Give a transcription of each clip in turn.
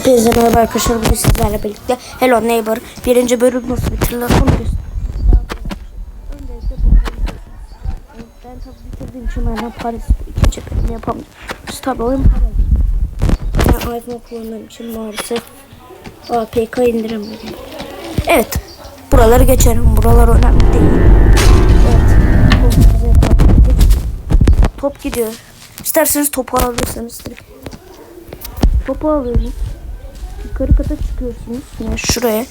Hepinize merhaba arkadaşlar. Bugün sizlerle birlikte Hello Neighbor birinci bölüm nasıl bitirilir onu göstereyim. Ben tabii bitirdiğim için ben Paris ikinci bölümü yapamıyorum. Tabii oyun para. Ben iPhone kullandığım için maalesef APK indiremiyorum. Evet. Buraları geçelim. Buralar önemli değil. Evet. Top gidiyor. İsterseniz topu alabilirsiniz. direkt. Topu alıyorsunuz. Yukarı kata çıkıyorsunuz. Yani şuraya.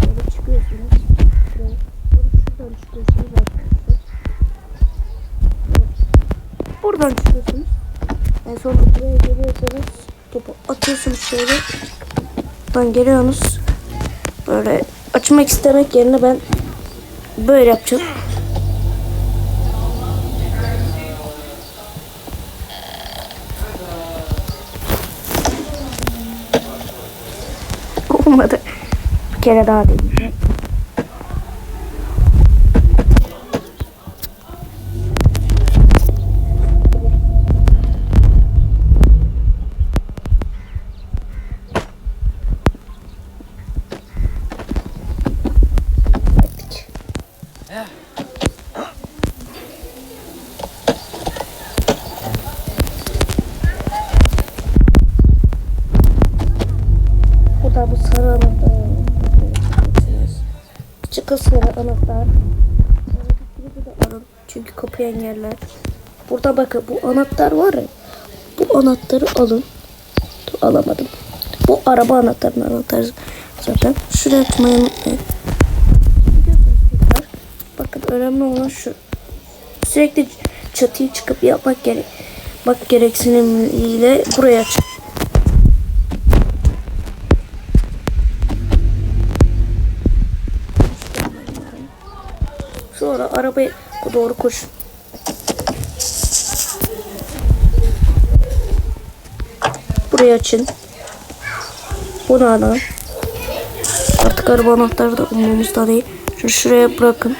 Böyle çıkıyorsunuz. Sonra şuradan çıkıyorsunuz arkadaşlar. Buradan çıkıyorsunuz. En son buraya geliyorsanız topu atıyorsunuz şöyle. Buradan geliyorsunuz. Böyle açmak istemek yerine ben böyle yapacağım. Olmadı. Bir kere daha deneyeceğim. Burada bu sarı anahtar görüyorsunuz. Çıkı sarı anahtar. Çünkü kapıyı engeller. Burada bakın bu anahtar var ya. Bu anahtarı alın. Dur, alamadım. Bu araba anahtarının anahtarı zaten. Şuraya atmayı unutmayın. Bakın önemli olan şu. Sürekli çatıyı çıkıp yapmak gerek. Bak gereksinimiyle buraya çık. Sonra arabaya doğru koş. Burayı açın. Bunu alın. Artık araba anahtarı da umurumuzda değil. Şunu şuraya bırakın.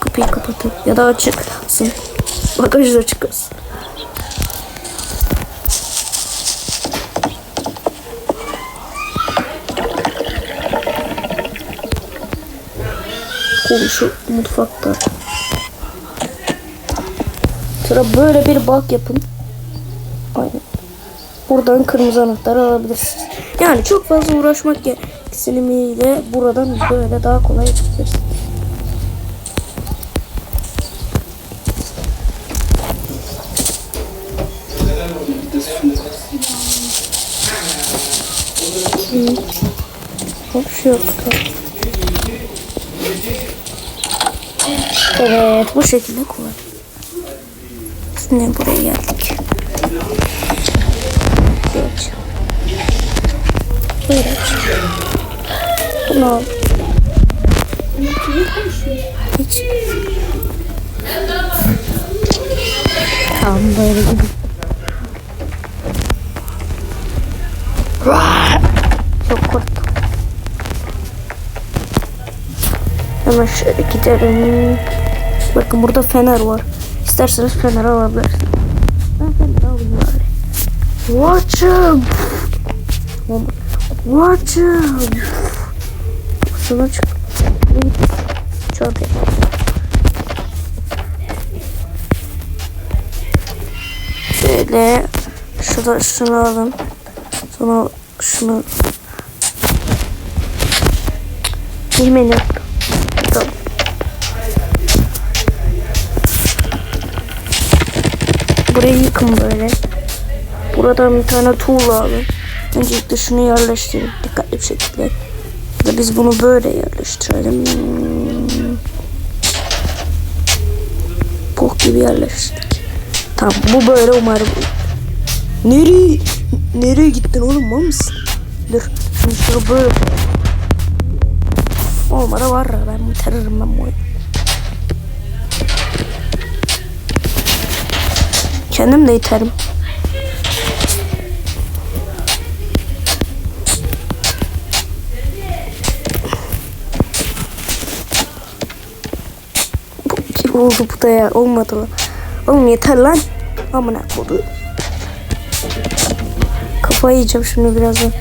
Kapıyı kapatın. Ya da açıksın. Bagajı da açık Komşu mutfakta. Sonra böyle bir bak yapın. Aynen. Buradan kırmızı anahtarı alabilirsiniz. Yani çok fazla uğraşmak gereksinimiyle buradan böyle daha kolay çıkabilirsiniz. Hmm. Hop şu yok. Evet bu şekilde kolay. Şimdi buraya geldik. Geç. Böyle aç. Bunu al. Hemen şöyle gidelim. Bakın burada fener var. İsterseniz fener alabilirsiniz. Ben fener alayım bari. Watch him. Watch him. Şuna çık. Çok iyi. Şöyle şurada şunu alın. Sonra şunu Yemin yaptım. Burayı yıkın böyle. Buradan bir tane tuğla alın. Öncelikle şunu yerleştirin dikkatli bir şekilde. Ya biz bunu böyle yerleştirelim. Bok gibi yerleştirdik. Tamam bu böyle umarım. Nereye? Nereye gittin oğlum mal mısın? Dur. Şimdi şunu böyle Olmadı var ben bitiririm ben bu. Kendim de iterim. Oldu bu da ya olmadı lan. Oğlum yeter lan. Amına kodu. Kafayı yiyeceğim şunu birazdan.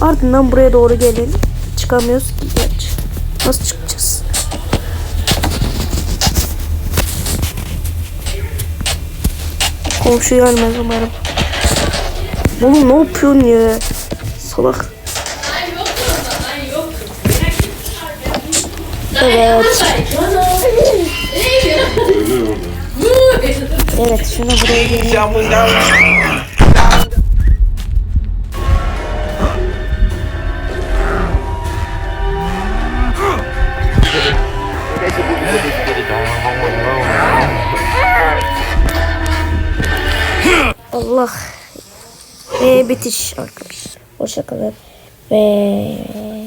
Ardından buraya doğru gelin. Çıkamıyoruz ki geç. Nasıl çıkacağız? Komşu gelmez umarım. Oğlum ne yapıyorsun ya? Salak. Evet. Evet şunu buraya gelin. Allah. Ve bitiş arkadaşlar. Hoşçakalın. Ve